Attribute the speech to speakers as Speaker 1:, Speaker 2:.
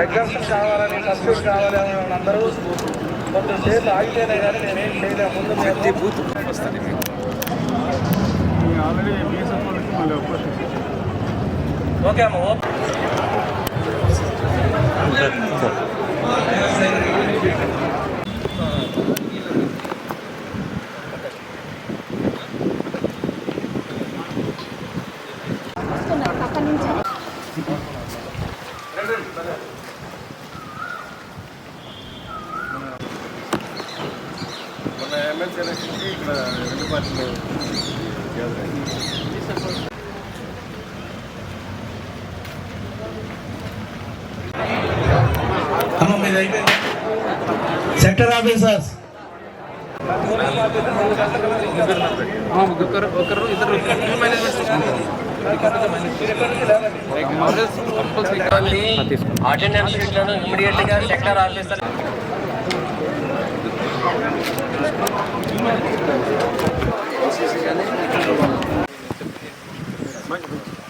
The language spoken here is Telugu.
Speaker 1: ఎగ్జామ్షన్ కావాలని సబ్స్టిట్యూట్ కావాలి అని అందరూ కొంచెంసేపు ఆగితేనే కానీ నేనేం చేయలేము ముందు ఓకే అమ్మ ఓకే
Speaker 2: వస్తున్నారు పక్క నుంచి
Speaker 3: ఎమ్మెల్సీ ఎలక్షన్కి ఇక్కడ రెండు పార్టీలు గ్యాదర్ అయ్యాయి.
Speaker 4: అమ్మ మీద అయిపోయింది సెక్టర్ ఆఫీసర్స్
Speaker 5: ఒకరు ఒకరు ఇద్దరు
Speaker 1: అటెండెన్స్ షీట్లను ఇమీడియట్ గా సెక్టర్ ఆఫీసర్ Mike.